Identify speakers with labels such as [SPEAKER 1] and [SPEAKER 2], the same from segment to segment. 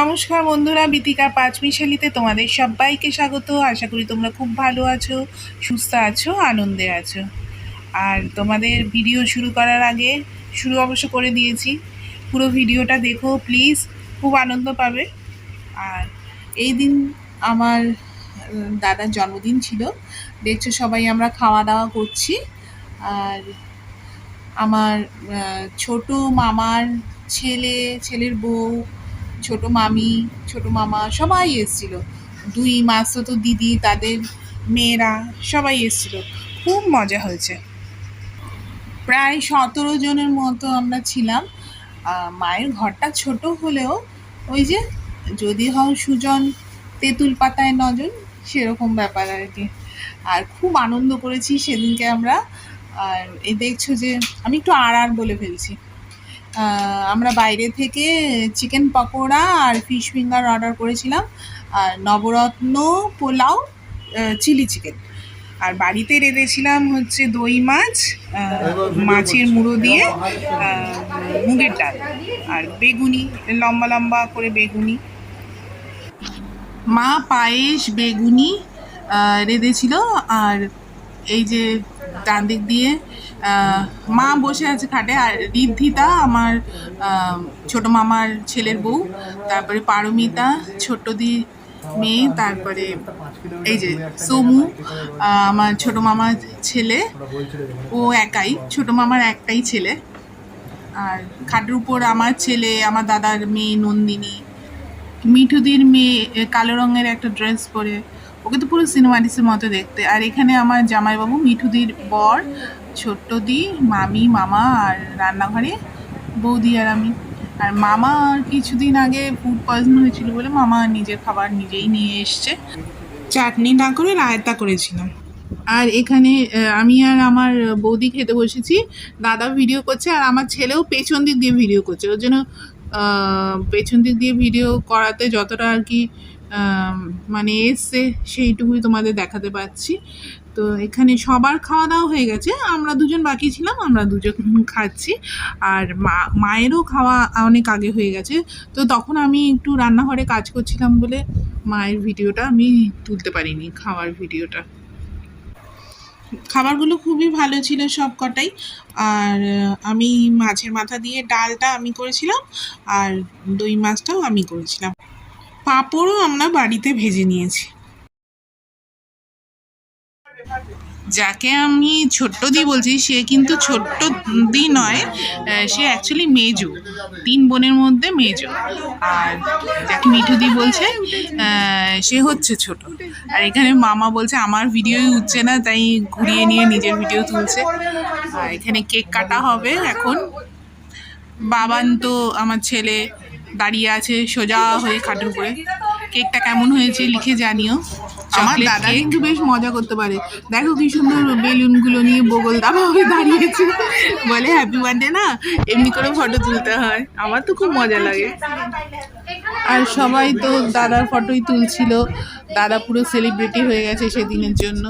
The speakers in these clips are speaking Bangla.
[SPEAKER 1] নমস্কার বন্ধুরা, বিতিকা পাঁচমিশালিতে তোমাদের সবাইকে স্বাগত। আশা করি তোমরা খুব ভালো আছো, সুস্থ আছো, আনন্দে আছো। আর তোমাদের ভিডিও শুরু করার আগে শুরু অবশ্য করে দিয়েছি। পুরো ভিডিওটা দেখো, প্লিজ। খুব আনন্দ পাবে। আর এই দিন আমার দাদার জন্মদিন ছিল। দেখছ সবাই আমরা খাওয়া দাওয়া করছি। আর আমার ছোট মামার ছেলে, ছেলের বউ ছোট মামি, ছোট মামা সবাই এসেছিল। দুই মাস তো দিদি, তাদের মেয়েরা সবাই এসেছিল। খুব মজা হয়েছে। প্রায় সতেরো জনের মতো আমরা ছিলাম। মায়ের ঘরটা ছোট হলেও ওই যে যদি হও সুজন তেঁতুল পাতায় নজন, সেরকম ব্যাপার আর কি। আর খুব আনন্দ করেছি সেদিনকে আমরা। আর এ দেখছ যে আমি একটু আর আর বলে ফেলছি। আমরা বাইরে থেকে চিকেন পকোড়া আর ফিশ ফিঙ্গার অর্ডার করেছিলাম আর নবরত্ন পোলাও চিলি চিকেন। আর বাড়িতে রেঁধেছিলাম হচ্ছে দই মাছ মাছের মুড়ো দিয়ে মুগের ডাল আর বেগুনি লম্বা লম্বা করে বেগুনি। মা পায়েস বেগুনি রেঁধেছিল আর এই যে ডান দিক দিয়ে মা বসে আছে খাটে আর ঋদ্ধিতা, আমার ছোট মামার ছেলের বউ, তারপরে পারমিতা ছোট্ট দি মেয়ে, তারপরে এই যে সোমু আমার ছোট মামার ছেলে, ও একাই, ছোট মামার একটাই ছেলে। আর খাটের উপর আমার ছেলে, আমার দাদার মেয়ে নন্দিনী, মিঠুদির মেয়ে কালো রঙের একটা ড্রেস পরে ওকে তো পুরো সিনেমা সিনেমাটিসের মতো দেখতে। আর এখানে আমার জামাইবাবু, মিঠুদির বর ছোট্ট দি মামি, মামা আর রান্নাঘরে বৌদি আর আমি। আর মামা কিছুদিন আগে ফুড পয়জন হয়েছিল বলে মামা নিজের খাবার নিজেই নিয়ে এসছে। চাটনি না করে রায়তা করেছিলাম। আর এখানে আমি আর আমার বৌদি খেতে বসেছি। দাদা ভিডিও করছে আর আমার ছেলেও পেছন দিক দিয়ে ভিডিও করছে। ওর জন্য পেছন দিক দিয়ে ভিডিও করাতে যতটা আর কি মানে এসছে সেইটুকুই তোমাদের দেখাতে পাচ্ছি। তো এখানে সবার খাওয়া দাওয়া হয়ে গেছে। আমরা দুজন বাকি ছিলাম, আমরা দুজন খাচ্ছি। আর মা, মায়েরও খাওয়া অনেক আগে হয়ে গেছে। তো তখন আমি একটু রান্নাঘরে কাজ করছিলাম বলে মায়ের ভিডিওটা আমি তুলতে পারিনি, খাওয়ার ভিডিওটা। খাবারগুলো খুবই ভালো ছিল সব কটাই। আর আমি মাছের মাথা দিয়ে ডালটা আমি করেছিলাম, আর দই মাছটাও আমি করেছিলাম। পাঁপড়ও আমরা বাড়িতে ভেজে নিয়েছি। যাকে আমি ছোট্ট দি বলছি, সে কিন্তু ছোট্ট দি নয় সে অ্যাকচুয়ালি মেজো, তিন বোনের মধ্যে মেজো। আর যাকে মিঠু দি বলছে সে হচ্ছে ছোট। আর এখানে মামা বলছে, আমার ভিডিওই উঠছে না, তাই ঘুরিয়ে নিয়ে নিজের ভিডিও তুলছে। আর এখানে কেক কাটা হবে এখন। বাবান তো আমার ছেলে দাঁড়িয়ে আছে সোজা হয়ে খাটের উপরে। কেকটা কেমন হয়েছে লিখে জানিও। আমার দাদা কিন্তু বেশ মজা করতে পারে। দেখো কি সুন্দর বেলুনগুলো নিয়ে বগল দাবা হয়ে দাঁড়িয়েছে। বলে হ্যাপি বার্থডে না এমনি করে ফটো তুলতে হয়। আমার তো খুব মজা লাগে। আর সবাই তো দাদার ফটোই তুলছিল। দাদা পুরো সেলিব্রিটি হয়ে গেছে সেদিনের জন্য।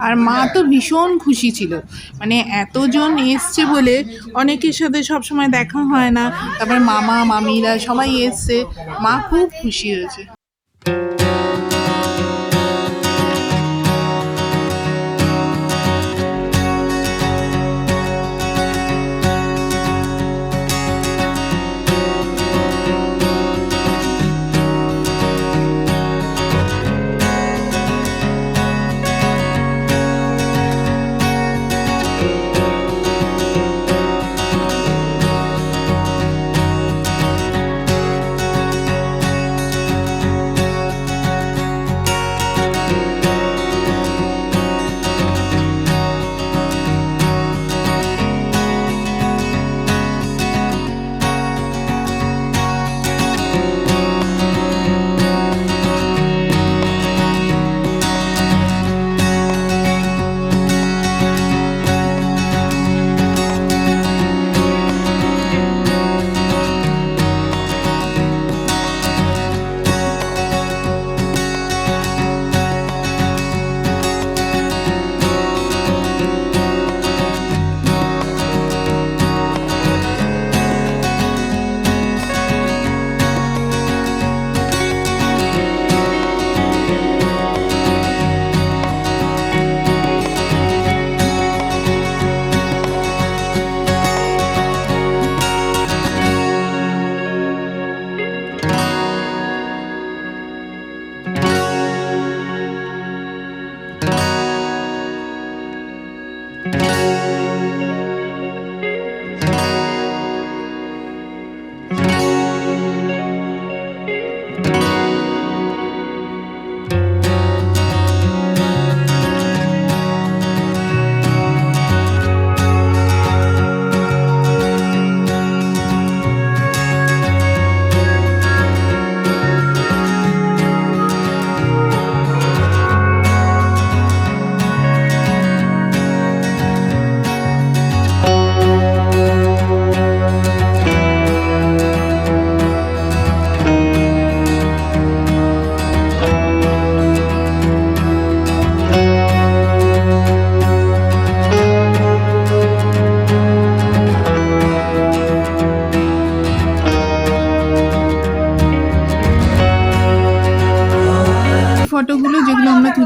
[SPEAKER 1] আর মা তো ভীষণ খুশি ছিল। মানে এতজন এসছে বলে অনেকের সাথে সবসময় দেখা হয় না। তারপরে মামা, মামিরা সবাই এসছে। মা খুব খুশি হয়েছে।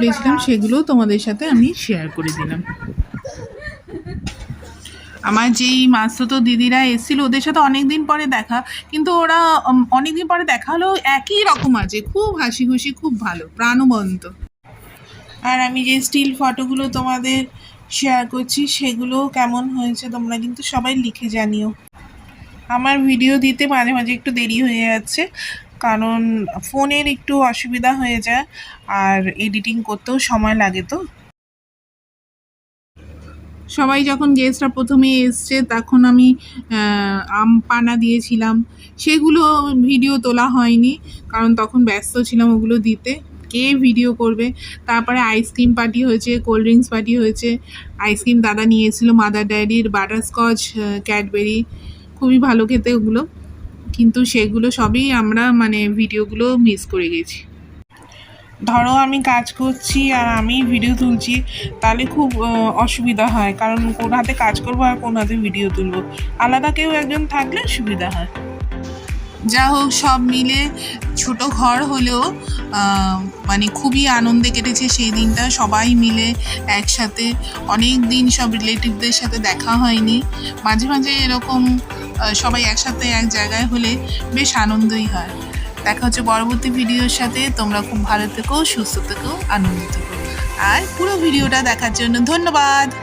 [SPEAKER 1] তুলেছিলাম সেগুলো তোমাদের সাথে আমি শেয়ার করে দিলাম। আমার যেই মাস্তুতো দিদিরা এসেছিল, ওদের সাথে অনেক দিন পরে দেখা, কিন্তু ওরা অনেক দিন পরে দেখা হলেও একই রকম আছে, খুব হাসি খুশি, খুব ভালো, প্রাণবন্ত। আর আমি যে স্টিল ফটোগুলো তোমাদের শেয়ার করছি সেগুলো কেমন হয়েছে তোমরা কিন্তু সবাই লিখে জানিও। আমার ভিডিও দিতে মাঝে মাঝে একটু দেরি হয়ে যাচ্ছে কারণ ফোনের একটু অসুবিধা হয়ে যায় আর এডিটিং করতেও সময় লাগে তো। সবাই যখন গেস্টরা প্রথমে এসছে, তখন আমি আম পানা দিয়েছিলাম। সেগুলো ভিডিও তোলা হয়নি, কারণ তখন ব্যস্ত ছিলাম ওগুলো দিতে। কে ভিডিও করবে? তারপরে আইসক্রিম পার্টি হয়েছে কোল্ড ড্রিঙ্কস পার্টি হয়েছে। আইসক্রিম দাদা নিয়েছিল মাদার ড্যাডির বাটারস্কচ ক্যাডবেরি খুবই ভালো খেতে ওগুলো। কিন্তু সেগুলো সবই আমরা মানে ভিডিওগুলো মিস করে গেছি। ধরো আমি কাজ করছি আর আমি ভিডিও তুলছি, তাহলে খুব অসুবিধা হয়। কারণ কোন হাতে কাজ করব আর কোন হাতে ভিডিও তুলবো। আলাদা কেউ একজন থাকলে সুবিধা হয়। যা হোক, সব মিলে ছোট ঘর হলেও মানে খুবই আনন্দে কেটেছে সেই দিনটা। সবাই মিলে একসাথে, অনেক দিন সব রিলেটিভদের সাথে দেখা হয়নি। মাঝে মাঝে এরকম সবাই একসাথে এক জায়গায় হলে বেশ আনন্দই হয়। দেখা হচ্ছে পরবর্তী ভিডিওর সাথে। তোমরা খুব ভালো থেকো, সুস্থ থেকো আনন্দ থেকো। আর পুরো ভিডিওটা দেখার জন্য ধন্যবাদ।